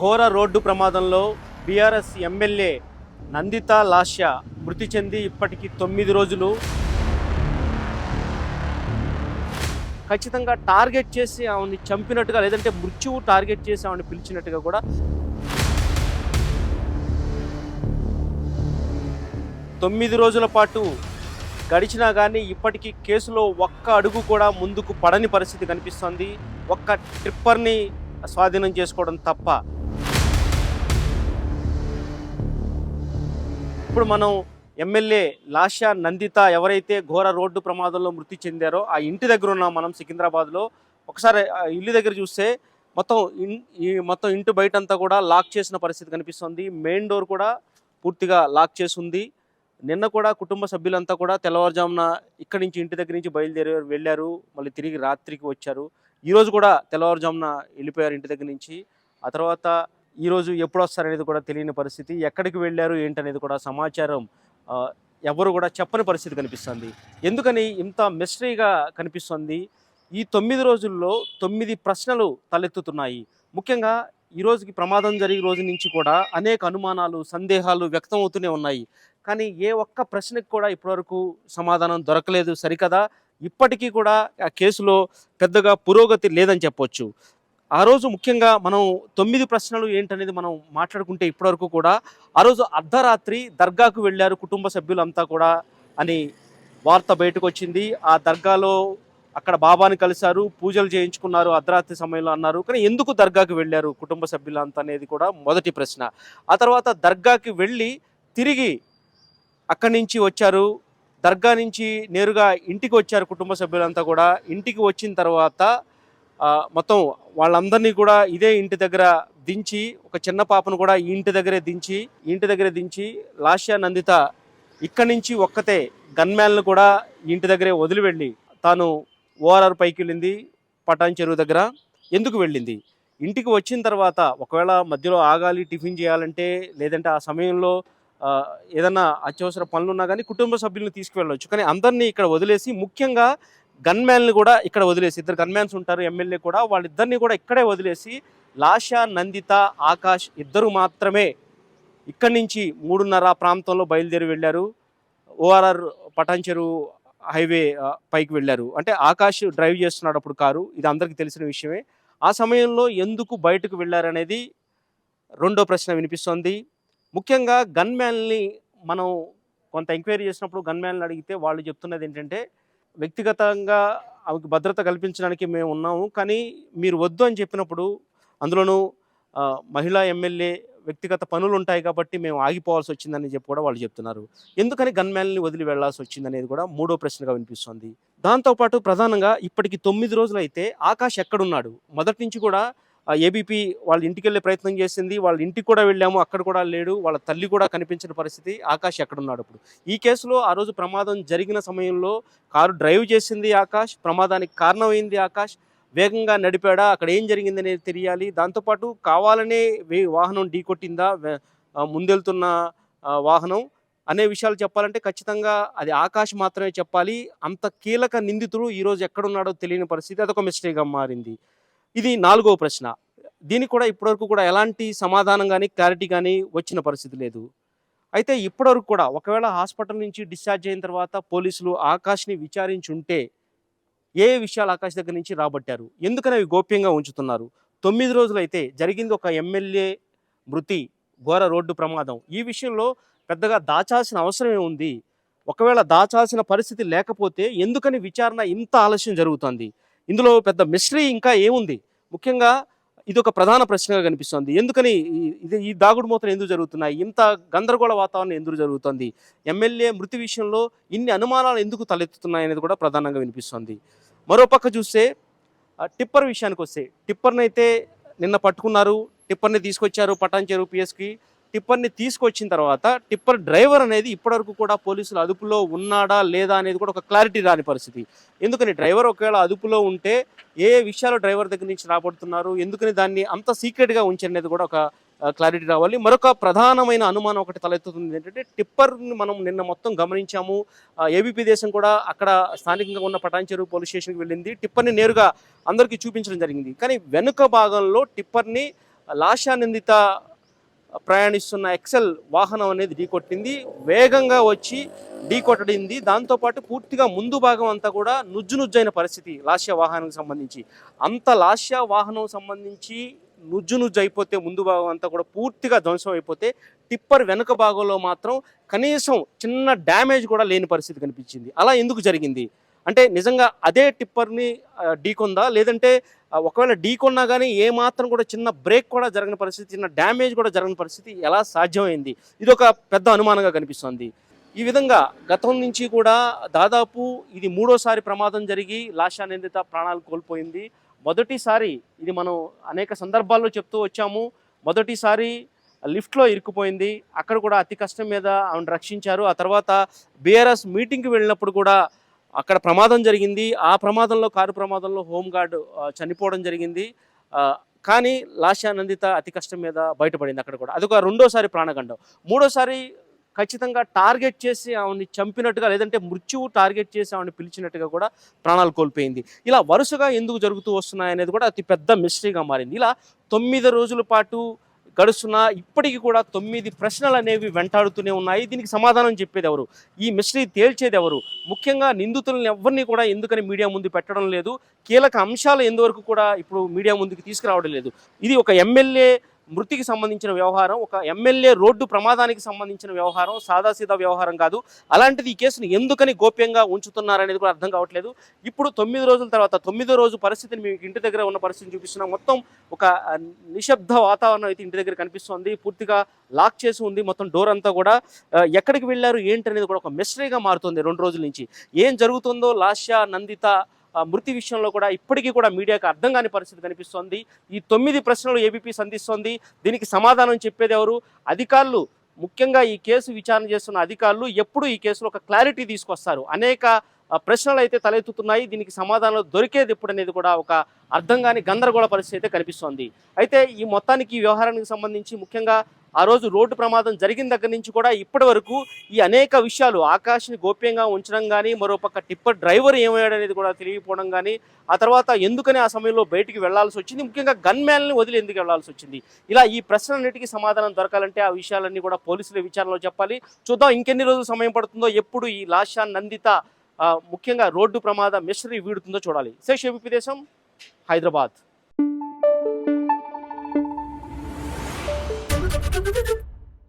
ఘోర రోడ్డు ప్రమాదంలో BRS MLA Nanditha లాష్య మృతి చెంది ఇప్పటికి తొమ్మిది రోజులు. ఖచ్చితంగా టార్గెట్ చేసి ఆవిడ్ని చంపినట్టుగా లేదంటే మృత్యువు టార్గెట్ చేసి ఆవిడని పిలిచినట్టుగా కూడా. తొమ్మిది రోజుల పాటు గడిచినా కానీ ఇప్పటికీ కేసులో ఒక్క అడుగు కూడా ముందుకు పడని పరిస్థితి కనిపిస్తోంది. ఒక్క ట్రిప్పర్ని స్వాధీనం చేసుకోవడం తప్ప. ఇప్పుడు మనం ఎమ్మెల్యే లాషా నందిత ఎవరైతే ఘోర రోడ్డు ప్రమాదంలో మృతి చెందారో ఆ ఇంటి దగ్గర ఉన్నాం మనం సికింద్రాబాద్లో ఒకసారి ఇల్లు దగ్గర చూస్తే మొత్తం ఇన్ ఈ మొత్తం ఇంటి బయట అంతా కూడా లాక్ చేసిన పరిస్థితి కనిపిస్తుంది. మెయిన్ డోర్ కూడా పూర్తిగా లాక్ చేసి ఉంది. నిన్న కూడా కుటుంబ సభ్యులంతా కూడా తెల్లవారుజామున ఇక్కడి నుంచి ఇంటి దగ్గర నుంచి బయలుదేరి వెళ్ళారు. మళ్ళీ తిరిగి రాత్రికి వచ్చారు. ఈరోజు కూడా తెల్లవారుజామున వెళ్ళిపోయారు ఇంటి దగ్గర నుంచి. ఆ తర్వాత ఈరోజు ఎప్పుడు వస్తారనేది కూడా తెలియని పరిస్థితి. ఎక్కడికి వెళ్ళారు ఏంటనేది కూడా సమాచారం ఎవరు కూడా చెప్పని పరిస్థితి కనిపిస్తుంది. ఎందుకని ఇంత మిస్టరీగా కనిపిస్తుంది? ఈ తొమ్మిది రోజుల్లో తొమ్మిది ప్రశ్నలు తలెత్తుతున్నాయి. ముఖ్యంగా ఈ రోజుకి ప్రమాదం జరిగే రోజు నుంచి కూడా అనేక అనుమానాలు సందేహాలు వ్యక్తం అవుతూనే ఉన్నాయి. కానీ ఏ ఒక్క ప్రశ్నకు కూడా ఇప్పటివరకు సమాధానం దొరకలేదు. సరికదా? ఇప్పటికీ కూడా ఆ కేసులో పెద్దగా పురోగతి లేదని చెప్పొచ్చు. ఆ రోజు ముఖ్యంగా మనం తొమ్మిది ప్రశ్నలు ఏంటనేది మనం మాట్లాడుకుంటే ఇప్పటివరకు కూడా ఆ రోజు అర్ధరాత్రి దర్గాకు వెళ్ళారు కుటుంబ సభ్యులంతా కూడా అని వార్త బయటకు వచ్చింది ఆ దర్గాలో అక్కడ బాబాని కలిశారు పూజలు చేయించుకున్నారు అర్ధరాత్రి సమయంలో అన్నారు. కానీ ఎందుకు దర్గాకి వెళ్ళారు కుటుంబ సభ్యులంతా అనేది కూడా మొదటి ప్రశ్న. ఆ తర్వాత దర్గాకి వెళ్ళి తిరిగి అక్కడి నుంచి వచ్చారు. దర్గా నుంచి నేరుగా ఇంటికి వచ్చారు కుటుంబ సభ్యులంతా కూడా. ఇంటికి వచ్చిన తర్వాత మొత్తం వాళ్ళందరినీ కూడా ఇదే ఇంటి దగ్గర దించి ఒక చిన్న పాపను కూడా ఈ ఇంటి దగ్గరే దించి ఇంటి దగ్గరే దించి లాస్యా నందిత ఇక్కడి నుంచి ఒక్కతే గన్మ్యాన్లు కూడా ఇంటి దగ్గరే వదిలి వెళ్ళి తాను ఓఆర్ఆర్ పైకి వెళ్ళింది పటాన్ చెరువు దగ్గర. ఎందుకు వెళ్ళింది? ఇంటికి వచ్చిన తర్వాత ఒకవేళ మధ్యలో ఆగాలి టిఫిన్ చేయాలంటే లేదంటే ఆ సమయంలో ఏదన్నా అత్యవసర పనులు ఉన్నా కానీ కుటుంబ సభ్యులను తీసుకువెళ్ళవచ్చు కానీ అందరినీ ఇక్కడ వదిలేసి ముఖ్యంగా గన్మ్యాన్లు కూడా ఇక్కడ వదిలేసి ఇద్దరు గన్మ్యాన్స్ ఉంటారు ఎమ్మెల్యే కూడా వాళ్ళిద్దరిని కూడా ఇక్కడే వదిలేసి లాషా నందిత ఆకాష్ ఇద్దరు మాత్రమే ఇక్కడి నుంచి మూడున్నర ప్రాంతంలో బయలుదేరి వెళ్ళారు. ఓఆర్ఆర్ పటాన్ చెరువు హైవే పైకి వెళ్ళారు. అంటే ఆకాష్ డ్రైవ్ చేస్తున్నాడు అప్పుడు కారు ఇది అందరికీ తెలిసిన విషయమే. ఆ సమయంలో ఎందుకు బయటకు వెళ్ళారనేది రెండో ప్రశ్న వినిపిస్తోంది. ముఖ్యంగా గన్మ్యాన్ని మనం కొంత ఎంక్వైరీ చేసినప్పుడు గన్మ్యాన్లు అడిగితే వాళ్ళు చెప్తున్నది ఏంటంటే వ్యక్తిగతంగా ఆమెకు భద్రత కల్పించడానికి మేము ఉన్నాము. కానీ మీరు వద్దు అని చెప్పినప్పుడు అందులోనూ మహిళా ఎమ్మెల్యే వ్యక్తిగత పనులు ఉంటాయి కాబట్టి మేము ఆగిపోవాల్సి వచ్చిందని చెప్పి కూడా వాళ్ళు చెప్తున్నారు. ఎందుకని గన్మ్యాన్ని వదిలి వెళ్ళాల్సి వచ్చిందనేది కూడా మూడో ప్రశ్నగా వినిపిస్తుంది. దాంతోపాటు ప్రధానంగా ఇప్పటికి తొమ్మిది రోజులు అయితే ఆకాష్ ఎక్కడున్నాడు? మొదటి నుంచి కూడా ఏబీపీ వాళ్ళ ఇంటికి వెళ్ళే ప్రయత్నం చేసింది. వాళ్ళ ఇంటికి కూడా వెళ్ళాము. అక్కడ కూడా లేడు. వాళ్ళ తల్లి కూడా కనిపించిన పరిస్థితి. ఆకాష్ ఎక్కడున్నాడు ఇప్పుడు? ఈ కేసులో ఆ రోజు ప్రమాదం జరిగిన సమయంలో కారు డ్రైవ్ చేసింది ఆకాష్. ప్రమాదానికి కారణమైంది ఆకాష్. వేగంగా నడిపాడా? అక్కడ ఏం జరిగింది అనేది తెలియాలి దాంతోపాటు కావాలనే వే- వాహనం ఢీకొట్టిందా? ముందెళ్తున్న వాహనం? అనే విషయాలు చెప్పాలంటే ఖచ్చితంగా అది ఆకాష్ మాత్రమే చెప్పాలి. అంత కీలక నిందితుడు ఈరోజు ఎక్కడున్నాడో తెలియని పరిస్థితి. అదొక మిస్టేక్గా మారింది. ఇది నాలుగో ప్రశ్న. దీనికి కూడా ఇప్పటివరకు కూడా ఎలాంటి సమాధానం కానీ క్లారిటీ కానీ వచ్చిన పరిస్థితి లేదు. అయితే ఇప్పటివరకు కూడా ఒకవేళ హాస్పిటల్ నుంచి డిశ్చార్జ్ అయిన తర్వాత పోలీసులు ఆకాష్ని విచారించి ఉంటే ఏ విషయాలు ఆకాష్ దగ్గర నుంచి రాబట్టారు? ఎందుకని అవి గోప్యంగా ఉంచుతున్నారు? తొమ్మిది రోజులు అయితే జరిగింది ఒక ఎమ్మెల్యే మృతి ఘోర రోడ్డు ప్రమాదం. ఈ విషయంలో పెద్దగా దాచాల్సిన అవసరమే ఉంది ఒకవేళ దాచాల్సిన పరిస్థితి లేకపోతే ఎందుకని విచారణ ఇంత ఆలస్యం జరుగుతుంది? ఇందులో పెద్ద మిస్టరీ ఇంకా ఏముంది? ముఖ్యంగా ఇది ఒక ప్రధాన ప్రశ్నగా కనిపిస్తుంది. ఎందుకని ఇది ఈ దాగుడు మూతలు ఎందుకు జరుగుతున్నాయి? ఇంత గందరగోళ వాతావరణం ఎందుకు జరుగుతుంది? ఎమ్మెల్యే మృతి విషయంలో ఇన్ని అనుమానాలు ఎందుకు తలెత్తుతున్నాయి అనేది కూడా ప్రధానంగా వినిపిస్తుంది. మరోపక్క చూస్తే టిప్పర్ విషయానికి వస్తే టిప్పర్ని అయితే నిన్న పట్టుకున్నారు. టిప్పర్ని తీసుకొచ్చారు పటాన్ చెరువు పిఎస్కి. టిప్పర్ని తీసుకొచ్చిన తర్వాత టిప్పర్ డ్రైవర్ అనేది ఇప్పటివరకు కూడా పోలీసులు అదుపులో ఉన్నాడా లేదా అనేది కూడా ఒక క్లారిటీ రాని పరిస్థితి. ఎందుకని డ్రైవర్ ఒకవేళ అదుపులో ఉంటే ఏ విషయాలు డ్రైవర్ దగ్గర నుంచి రాబడుతున్నారు ఎందుకని దాన్ని అంత సీక్రెట్గా ఉంచనేది కూడా ఒక క్లారిటీ రావాలి. మరొక ప్రధానమైన అనుమానం ఒకటి తలెత్తుతుంది ఏంటంటే టిప్పర్ని మనం నిన్న మొత్తం గమనించాము. ఏబీపీ దేశం కూడా అక్కడ స్థానికంగా ఉన్న పటాన్ చెరువు పోలీస్ స్టేషన్కి వెళ్ళింది. టిప్పర్ని నేరుగా అందరికీ చూపించడం జరిగింది. కానీ వెనుక భాగంలో టిప్పర్ని లాషా నిందిత ప్రయాణిస్తున్న ఎక్సెల్ వాహనం అనేది ఢీకొట్టింది వేగంగా వచ్చి ఢీకొట్టడింది దాంతోపాటు పూర్తిగా ముందు భాగం అంతా కూడా నుజ్జు నుజ్జైన పరిస్థితి లాస్య వాహనానికి సంబంధించి. అంత లాస్య వాహనం సంబంధించి నుజ్జు నుజ్జు అయిపోతే ముందు భాగం అంతా కూడా పూర్తిగా ధ్వంసం అయిపోతే టిప్పర్ వెనుక భాగంలో మాత్రం కనీసం చిన్న డ్యామేజ్ కూడా లేని పరిస్థితి కనిపించింది. అలా ఎందుకు జరిగింది? అంటే నిజంగా అదే టిప్పర్ని ఢీకొందా లేదంటే ఒకవేళ ఢీకొన్నా కానీ ఏ మాత్రం కూడా చిన్న బ్రేక్ కూడా జరగని పరిస్థితి చిన్న డ్యామేజ్ కూడా జరగని పరిస్థితి ఎలా సాధ్యమైంది? ఇది ఒక పెద్ద అనుమానంగా కనిపిస్తోంది. ఈ విధంగా గతం నుంచి కూడా దాదాపు ఇది మూడోసారి ప్రమాదం జరిగి లాషా నిందిత ప్రాణాలు కోల్పోయింది. మొదటిసారి ఇది మనం అనేక సందర్భాల్లో చెప్తూ వచ్చాము. మొదటిసారి లిఫ్ట్లో ఇరుక్కుపోయింది. అక్కడ కూడా అతి కష్టం మీద ఆమెను రక్షించారు. ఆ తర్వాత బీఆర్ఎస్ మీటింగ్కి వెళ్ళినప్పుడు కూడా అక్కడ ప్రమాదం జరిగింది. ఆ ప్రమాదంలో కారు ప్రమాదంలో హోంగార్డ్ చనిపోవడం జరిగింది. కానీ లాషా నందిత అతి కష్టం మీద బయటపడింది అక్కడ కూడా. అదొక రెండోసారి ప్రాణగండం. మూడోసారి ఖచ్చితంగా టార్గెట్ చేసి ఆమెని చంపినట్టుగా లేదంటే మృత్యువు టార్గెట్ చేసి ఆమెను పిలిచినట్టుగా కూడా ప్రాణాలు కోల్పోయింది. ఇలా వరుసగా ఎందుకు జరుగుతూ వస్తున్నాయనేది కూడా అతి పెద్ద మిస్టరీగా మారింది. ఇలా తొమ్మిది రోజుల పాటు గడుస్తున్నా ఇప్పటికీ కూడా తొమ్మిది ప్రశ్నలు అనేవి వెంటాడుతూనే ఉన్నాయి. దీనికి సమాధానం చెప్పేది ఎవరు? ఈ మిస్టరీ తేల్చేది ఎవరు? ముఖ్యంగా నిందితులను ఎవరిని కూడా ఎందుకని మీడియా ముందు పెట్టడం లేదు. కీలక అంశాలు ఎందువరకు కూడా ఇప్పుడు మీడియా ముందుకు తీసుకురావడం లేదు. ఇది ఒక ఎమ్మెల్యే మృతికి సంబంధించిన వ్యవహారం ఒక ఎమ్మెల్యే రోడ్డు ప్రమాదానికి సంబంధించిన వ్యవహారం సాదాసీదా వ్యవహారం కాదు. అలాంటిది ఈ కేసును ఎందుకని గోప్యంగా ఉంచుతున్నారనేది కూడా అర్థం కావట్లేదు. ఇప్పుడు తొమ్మిది రోజుల తర్వాత తొమ్మిదో రోజు పరిస్థితిని మీకు ఇంటి దగ్గర ఉన్న పరిస్థితిని చూపిస్తున్నాం. మొత్తం ఒక నిశ్శబ్ద వాతావరణం అయితే ఇంటి దగ్గర కనిపిస్తుంది. పూర్తిగా లాక్ చేసి ఉంది. మొత్తం డోర్ అంతా కూడా ఎక్కడికి వెళ్ళారు ఏంటి అనేది కూడా ఒక మిస్టరీగా మారుతుంది రెండు రోజుల నుంచి. ఏం జరుగుతుందో లాస్య నందిత మృతి విషయంలో కూడా ఇప్పటికీ కూడా మీడియాకు అర్థం కాని పరిస్థితి కనిపిస్తోంది. ఈ తొమ్మిది ప్రశ్నలు ఏబీపీ సంధిస్తోంది. దీనికి సమాధానం చెప్పేది ఎవరు? అధికారులు. ముఖ్యంగా ఈ కేసు విచారణ చేస్తున్న అధికారులు ఎప్పుడు ఈ కేసులో ఒక క్లారిటీ తీసుకొస్తారు? అనేక ప్రశ్నలు అయితే తలెత్తుతున్నాయి. దీనికి సమాధానాలు దొరికేది ఎప్పుడు అనేది కూడా ఒక అర్థం కాని గందరగోళ పరిస్థితి అయితే కనిపిస్తోంది. అయితే ఈ మొత్తానికి ఈ వ్యవహారానికి సంబంధించి ముఖ్యంగా ఆ రోజు రోడ్డు ప్రమాదం జరిగిన దగ్గర నుంచి కూడా ఇప్పటి వరకు ఈ అనేక విషయాలు ఆకాశ్ని గోప్యంగా ఉంచడం కానీ మరోపక్క టిప్పర్ డ్రైవర్ ఏమయ్యాడు అనేది కూడా తెలియపోవడం కానీ ఆ తర్వాత ఎందుకని ఆ సమయంలో బయటికి వెళ్ళాల్సి వచ్చింది? ముఖ్యంగా గన్ మ్యాన్ని వదిలి ఎందుకు వెళ్ళాల్సి వచ్చింది? ఇలా ఈ ప్రశ్నలన్నిటికీ సమాధానం దొరకాలంటే ఆ విషయాలన్నీ కూడా పోలీసుల విచారణలో చెప్పాలి. చూద్దాం ఇంకెన్ని రోజులు సమయం పడుతుందో ఎప్పుడు ఈ లాషా నందిత ముఖ్యంగా రోడ్డు ప్రమాద మిస్టరీ వీడుతుందో చూడాలి. శేష్ ఏబీపీ దేశం హైదరాబాద్.